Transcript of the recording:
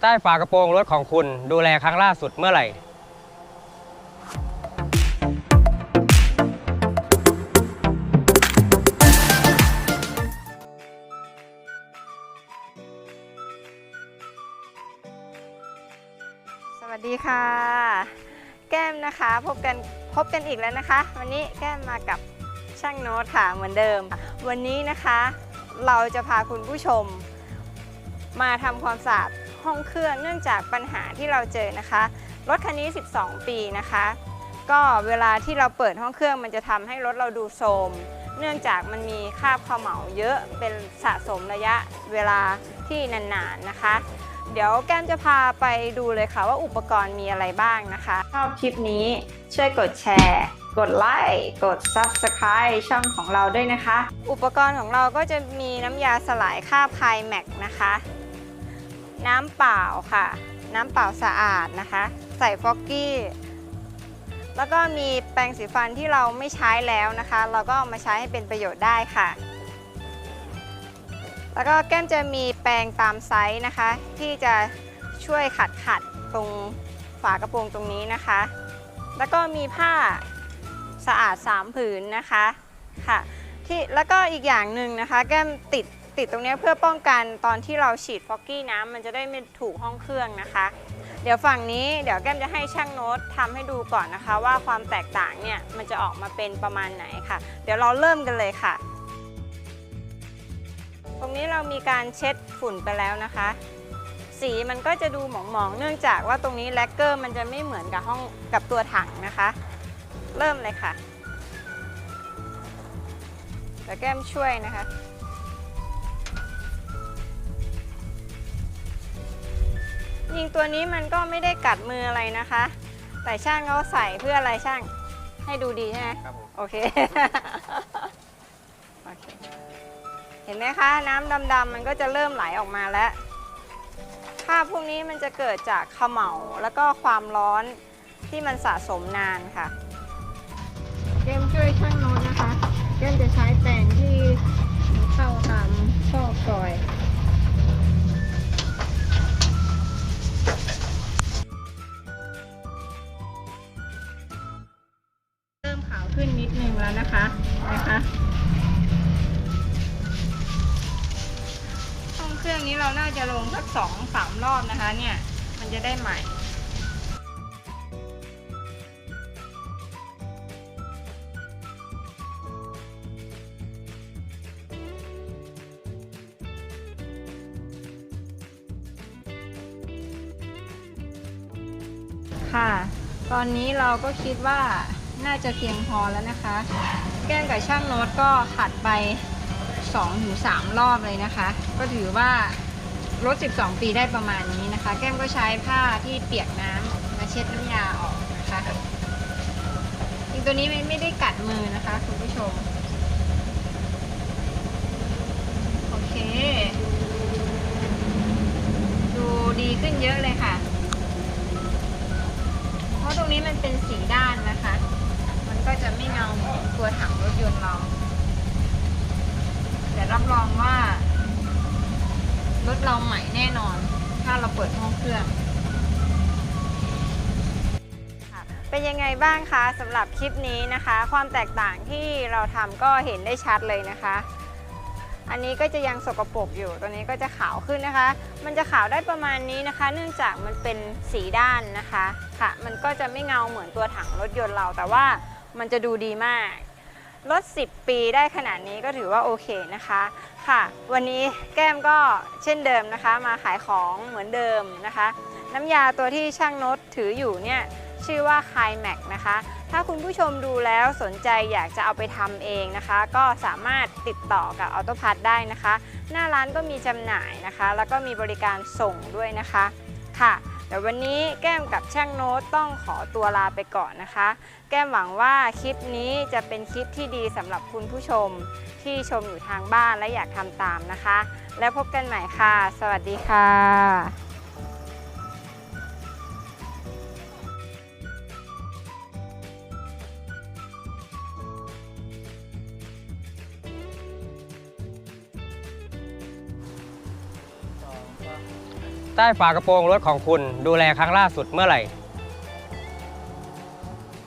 ใต้ฝากระโปรงรถของคุณดูแลครั้งล่าสุดเมื่อไหร่ สวัสดีค่ะ แก้มนะคะพบกันพบกันอีกแล้วนะคะ วันนี้แก้มมากับช่างโน้ตค่ะเหมือนเดิม วันนี้นะคะ เราจะพาคุณผู้ชม มาทำความสะอาด ห้องเครื่องเนื่องจากปัญหาที่เราเจอนะคะ รถคันนี้ 12 ปีนะคะ ก็เวลาที่เราเปิดห้องเครื่องมันจะทำให้รถเราดูโทรมเนื่องจากมันมีคราบเขมเหลาเยอะเป็นสะสมระยะเวลาที่นานๆนะคะ เดี๋ยวแก้มจะพาไปดูเลยค่ะว่าอุปกรณ์มีอะไรบ้างนะคะ ชอบคลิปนี้ช่วยกดแชร์ กดไลค์กด Subscribe ช่องของเราด้วยนะคะ อุปกรณ์ของเราก็จะมีน้ำยาสลายคราบไพแม็กนะคะ น้ำเปล่าค่ะ น้ำเปล่าสะอาดนะคะ ใส่ฟอกกี้ แล้วก็มีแปรงสีฟันที่เราไม่ใช้แล้วนะคะ เราก็เอามาใช้ให้เป็นประโยชน์ได้ค่ะ แล้วก็แก้มจะมีแปรงตามไซส์นะคะ ที่จะช่วยขัดขัดตรงฝากระโปรงตรงนี้นะคะ แล้วก็มีผ้าสะอาด 3 ผืนนะคะค่ะที่แล้วก็อีกอย่างหนึ่งนะคะ แก้มติด ติดตรงนี้เพื่อป้องกันตอนที่เราฉีดฟอกกี้น้ำมันจะได้ไม่ถูกห้องเครื่องนะคะ เดี๋ยวฝั่งนี้เดี๋ยวแก้มจะให้ช่างโน้ตทำให้ดูก่อนนะคะ ว่าความแตกต่างเนี่ยมันจะออกมาเป็นประมาณไหนค่ะ เดี๋ยวเราเริ่มกันเลยค่ะ ตรงนี้เรามีการเช็ดฝุ่นไปแล้วนะคะสีมันก็จะดูหมองๆ เนื่องจากว่าตรงนี้แลกเกอร์มันจะไม่เหมือนกับห้องกับตัวถังนะคะ เริ่มเลยค่ะเดี๋ยวแก้มช่วยนะคะ ยิงตัวนี้มันก็ไม่ได้กัดมืออะไรนะคะ แต่ช่างเขาใส่เพื่ออะไรช่างให้ดูดีใช่ไหมครับผมโอเค โอเค เห็นไหมคะ น้ำดำๆมันก็จะเริ่มไหลออกมาแล้วคราบพวกนี้มันจะเกิดจากเขมเหลาแล้วก็ความร้อนที่มันสะสมนานค่ะ เกมช่วยช่างโน้ ขึ้นนิดนึงแล้วนะคะนะคะห้องเครื่องนี้เราน่าจะลงสักสองสามรอบนะคะ เนี่ยมันจะได้ใหม่ค่ะ ตอนนี้เราก็คิดว่า น่าจะเพียงพอแล้วนะคะ แก้มกับช่างโน้ตก็ขัดไป2-3รอบเลยนะคะ ก็ถือว่ารถ 12 ปีได้ประมาณนี้นะคะ แก้มก็ใช้ผ้าที่เปียกน้ำมาเช็ดน้ำยาออกนะคะจริงตัวนี้มันไม่ได้กัดมือนะคะ คุณผู้ชม โอเค ดูดีขึ้นเยอะเลยค่ะ เพราะตรงนี้มันเป็นสีด้านนะ จะไม่เงาเหมือนตัวถังรถยนต์เรา แต่รับรองว่ารถเราใหม่แน่นอน ถ้าเราเปิดห้องเครื่องเป็นยังไงบ้างคะสำหรับคลิปนี้นะคะ ความแตกต่างที่เราทำก็เห็นได้ชัดเลยนะคะ อันนี้ก็จะยังสกปรกอยู่ตัวนี้ก็จะขาวขึ้นนะคะ มันจะขาวได้ประมาณนี้นะคะ เนื่องจากมันเป็นสีด้านนะคะค่ะ มันก็จะไม่เงาเหมือนตัวถังรถยนต์เราแต่ว่า มันจะดูดีมาก รถ 10 ปีได้ขนาดนี้ก็ถือว่าโอเคนะคะค่ะ วันนี้แก้มก็เช่นเดิมนะคะ มาขายของเหมือนเดิมนะคะ น้ำยาตัวที่ช่างน้ตถืออยู่เนี่ยชื่อว่าคายแม็กนะคะ ถ้าคุณผู้ชมดูแล้วสนใจอยากจะเอาไปทำเองนะคะ ก็สามารถติดต่อกับออโตพัทได้นะคะ หน้าร้านก็มีจำหน่ายนะคะ แล้วก็มีบริการส่งด้วยนะคะค่ะ เดี๋ยววันนี้แก้มกับช่างโน้ตต้องขอตัวลาไปก่อนนะคะ แก้มหวังว่าคลิปนี้จะเป็นคลิปที่ดีสำหรับคุณผู้ชมที่ชมอยู่ทางบ้านและอยากทำตามนะคะ แล้วพบกันใหม่ค่ะ สวัสดีค่ะ ใต้ฝากระโปรงรถของคุณดูแลครั้งล่าสุดเมื่อไหร่